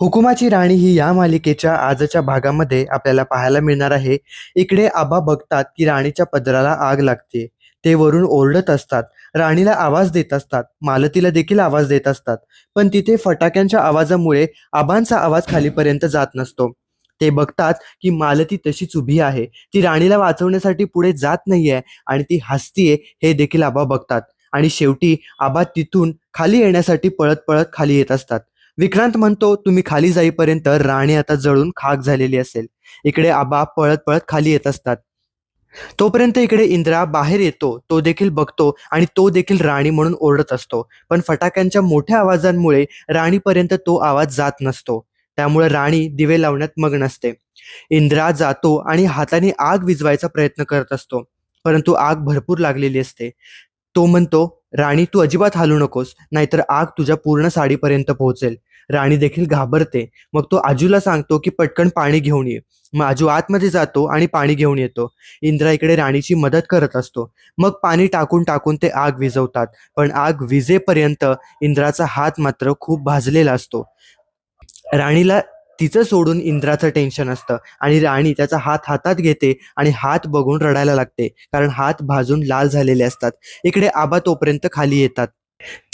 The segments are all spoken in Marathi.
हुकुमाची राणी ही या मालिकेच्या आजच्या भागामध्ये आपल्याला पाहायला मिळणार आहे. इकडे आबा बघतात की राणीच्या पदराला आग लागते. ते वरून ओरडत असतात. राणीला आवाज देत असतात. मालतीला देखील आवाज देत असतात. पण तिथे फटाक्यांच्या आवाजामुळे आबांचा आवाज खालीपर्यंत जात नसतो. ते बघतात की मालती तशीच उभी आहे. ती राणीला वाचवण्यासाठी पुढे जात नाहीये आणि ती हसतीये हे देखील आबा बघतात. आणि शेवटी आबा तिथून खाली येण्यासाठी पळत-पळत खाली येत असतात. विक्रांत म्हणतो, "तुम्ही खाली जाईपर्यंत राणी आता जळून खाक झालेली असेल." इकडे आबा पळत-पळत खाली येत असतात. तोपर्यंत इकडे इंद्रा बाहेर येतो. तो देखील बघतो आणि तो देखील राणी म्हणून ओरडत असतो. पण फटाक्यांच्या मोठ्या आवाजांमुळे राणीपर्यंत तो आवाज जात नसतो. त्यामुळे राणी दिवे लावण्यात मग्न असते. इंद्रा जातो आणि हाताने आग विझवायचा प्रयत्न करत असतो. परंतु आग भरपूर लागलेली असते. तो म्हणतो, "राणी तू अजिबात हालू नकोस, नाहीतर आग तुझ्या पूर्ण साडीपर्यंत पोहोचेल." राणी देखील घाबरते. मग तो आजूला सांगतो की पटकन पाणी घेऊन ये. मग आजू आतमध्ये जातो आणि पाणी घेऊन येतो. इंद्रा इकडे राणीची मदत करत असतो. मग पाणी टाकून टाकून ते आग विझवतात. पण आग विजेपर्यंत इंद्राचा हात मात्र खूप भाजलेला असतो. राणीला तिचं सोडून इंद्राचं टेन्शन असतं आणि राणी त्याचा हात हातात घेते आणि हात बघून रडायला लागते. कारण हात भाजून लाल झालेले असतात. इकडे आबा तोपर्यंत खाली येतात.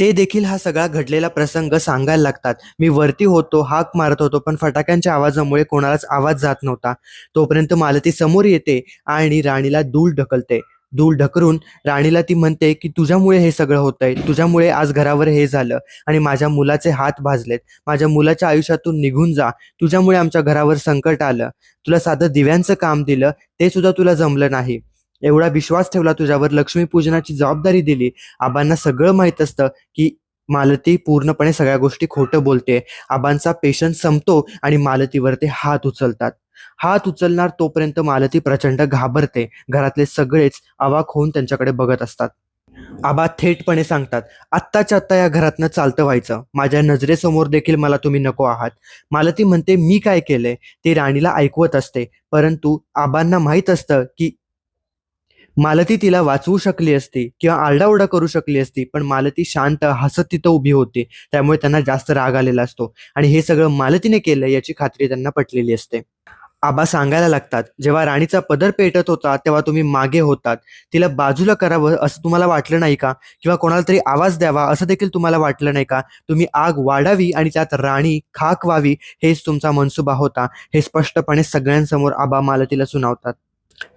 ते देखील हा सगळा घडलेला प्रसंग सांगायला लागतात. "मी वरती होतो, हाक मारत होतो, पण फटाक्यांच्या आवाजामुळे कोणालाच आवाज जात नव्हता." तोपर्यंत मालती समोर येते आणि राणीला दूल ढकलते. दूर ढकलून राणीला ती म्हणते की "तुझ्यामुळे हे सगळं होतंय. तुझ्यामुळे आज घरावर हे झालं आणि माझ्या मुलाचे हात भाजलेत. माझ्या मुलाच्या आयुष्यातून निघून जा. तुझ्यामुळे आमच्या घरावर संकट आलं. तुला साधं दिव्यांचं काम दिलं, ते सुद्धा तुला जमलं नाही. एवढा विश्वास ठेवला तुझ्यावर, लक्ष्मीपूजनाची जबाबदारी दिली." आबांना सगळं माहीत असतं की मालती पूर्णपणे सगळ्या गोष्टी खोटं बोलते आबांचा पेशन्स संपतो आणि मालतीवर ते हात उचलतात. हात उचलणार तोपर्यंत मालती प्रचंड घाबरते. घरातले सगळेच अवाक होऊन त्यांच्याकडे बघत असतात. आबा थेटपणे सांगतात, "आत्ताच्या आत्ता या घरातनं चालतं व्हायचं. माझ्या नजरेसमोर देखील मला तुम्ही नको आहात." मालती म्हणते, "मी काय केलंय?" ते राणीला ऐकवत असते. परंतु आबांना माहीत असतं की मालती तिला वाचवू शकली असती किंवा आरडाओरडा करू शकली असती. पण मालती शांत हसत तिथं उभी होती. त्यामुळे त्यांना जास्त राग आलेला असतो आणि हे सगळं मालतीने केलं याची खात्री त्यांना पटलेली असते. आबा सांगायला लागतात, "जेव्हा राणीचा पदर पेटत होता, तेव्हा तुम्ही मागे होतात. तिला बाजूला करावं असं तुम्हाला वाटलं नाही का? किंवा कोणाला तरी आवाज द्यावा असं देखील तुम्हाला वाटलं नाही का? तुम्ही आग वाढावी आणि त्यात राणी खाक व्हावी हेच तुमचा मनसुबा होता." हे स्पष्टपणे सगळ्यांसमोर आबा मालतीला सुनावतात.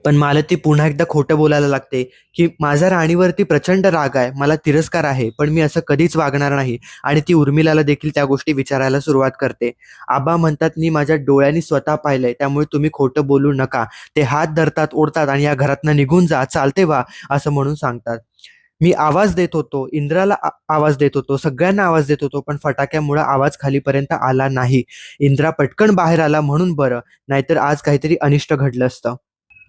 पण मला ती पुन्हा एकदा खोटं बोलायला लागते की "माझा राणीवरती प्रचंड राग आहे. मला तिरस्कार आहे. पण मी असं कधीच वागणार नाही." आणि ती उर्मिलाला देखील त्या गोष्टी विचारायला सुरुवात करते. आबा म्हणतात, "मी माझ्या डोळ्यांनी स्वतः पाहिलंय. त्यामुळे तुम्ही खोटं बोलू नका." ते हात धरतात, ओढतात आणि "या घरातनं निघून जा, चालते वा असं म्हणून सांगतात. "मी आवाज देत होतो, इंद्राला आवाज देत होतो, सगळ्यांना आवाज देत होतो, पण फटाक्यामुळं आवाज खालीपर्यंत आला नाही. इंद्रा पटकन बाहेर आला म्हणून बरं, नाहीतर आज काहीतरी अनिष्ट घडलं असतं."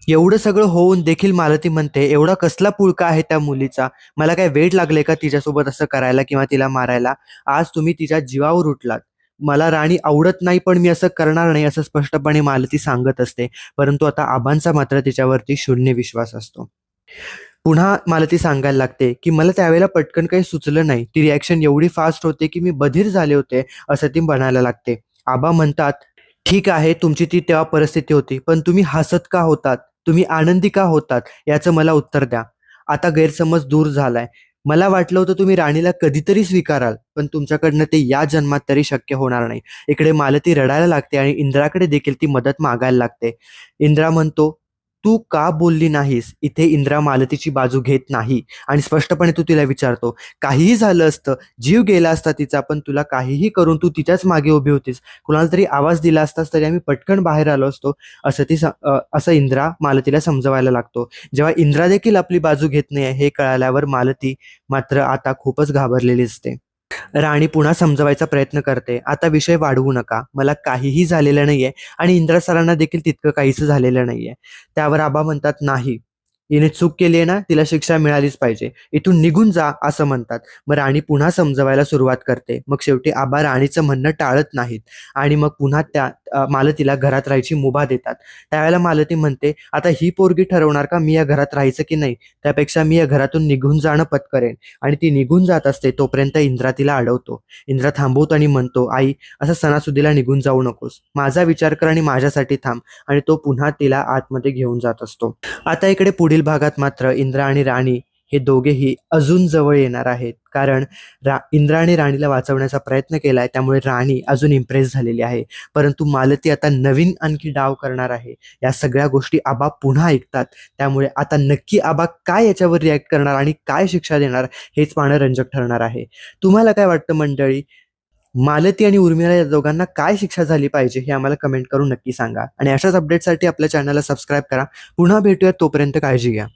एवढं सगळं होऊन देखील मालती म्हणते, "एवढा कसला पुळका आहे त्या मुलीचा? मला काय वेळ लागले का तिच्यासोबत असं करायला किंवा तिला मारायला? आज तुम्ही तिच्या जीवावर उठलात. मला राणी आवडत नाही, पण मी असं करणार नाही." असं स्पष्टपणे मालती सांगत असते. परंतु आता आबांचा मात्र तिच्यावरती शून्य विश्वास असतो. पुन्हा मला ती सांगायला लागते की "मला त्यावेळेला पटकन काही सुचलं नाही. ती रिॲक्शन एवढी फास्ट होते की मी बधीर झाले होते." असं ती म्हणायला लागते. आबा म्हणतात, "ठीक आहे, तुमची ती तेव्हा परिस्थिती होती. पण तुम्ही हसत का होतात? तुम्ही आनंदी का होतात? याचं मला उत्तर द्या. आता गैरसमज दूर झालाय. मला वाटलं होतं तुम्ही राणीला कधीतरी स्वीकाराल, पण तुमच्याकडनं ते या जन्मात तरी शक्य होणार नाही." इकडे मालती रडायला लागते आणि इंद्राकडे देखील ती मदत मागायला लागते. इंद्रा म्हणतो, "तू का बोलली नाहीस?" इथे इंद्रा मालतीची बाजू घेत नाही आणि स्पष्टपणे तू तिला विचारतो, "काहीही झालं असतं, जीव गेला असता तिचा, पण तुला काहीही करून तू तिच्याच मागे उभी होतीस. कुणाला तरी आवाज दिला असतास तरी आम्ही पटकन बाहेर आलो असतो." असं ती असं इंद्रा मालतीला समजवायला लागतो. जेव्हा इंद्रा देखील आपली बाजू घेत नाहीये हे कळाल्यावर मालती मात्र आता खूपच घाबरलेली असते. राणी पुन्हा समजवायचा प्रयत्न करते, "आता विषय वाढवू नका. मला काहीही झालेलं नाहीये आणि इंद्रा सरांना देखील तितकं काहीच झालेलं नाहीये." त्यावर आबा म्हणतात, "नाही, हिने चूक केली आहे ना, तिला शिक्षा मिळालीच पाहिजे. इथून निघून जा." असं म्हणतात. मग राणी पुन्हा समजवायला सुरुवात करते. मग शेवटी आबा राणीचं म्हणणं टाळत नाहीत आणि मग पुन्हा त्या मालतीला घरात राहायची मुभा देतात. त्यावेळेला मालती म्हणते आता ही पोरगी ठरवणार का मी या घरात राहायचं की नाही? त्यापेक्षा मी या घरातून निघून जाणं पत्करेन. आणि ती निघून जात असते तोपर्यंत इंद्रा तिला अडवतो. इंद्रा थांबवतो आणि म्हणतो आई असं सणासुदीला निघून जाऊ नकोस. माझा विचार कर आणि माझ्यासाठी थांब. आणि तो पुन्हा तिला आतमध्ये घेऊन जात असतो. आता इकडे पुढील भागात मात्र इंद्रा आणि राणी हे दोघेही अजून जवळ येणार आहेत. कारण रा इंद्राने राणीला वाचवण्याचा प्रयत्न केलाय त्यामुळे राणी अजून इम्प्रेस झालेली आहे. परंतु मालती आता नवीन आणखी डाव करणार आहे. या सगळ्या गोष्टी आबा पुन्हा ऐकतात. त्यामुळे आता नक्की आबा काय याच्यावर रिॲक्ट करणार आणि काय शिक्षा देणार हेच पाहणं रंजक ठरणार आहे. तुम्हाला काय वाटतं मंडळी? मालती आणि उर्मिला या दोघांना काय शिक्षा झाली पाहिजे हे आम्हाला कमेंट करून नक्की सांगा. आणि अशाच अपडेटसाठी आपल्या चॅनलला सबस्क्राईब करा. पुन्हा भेटूया तोपर्यंत काळजी घ्या.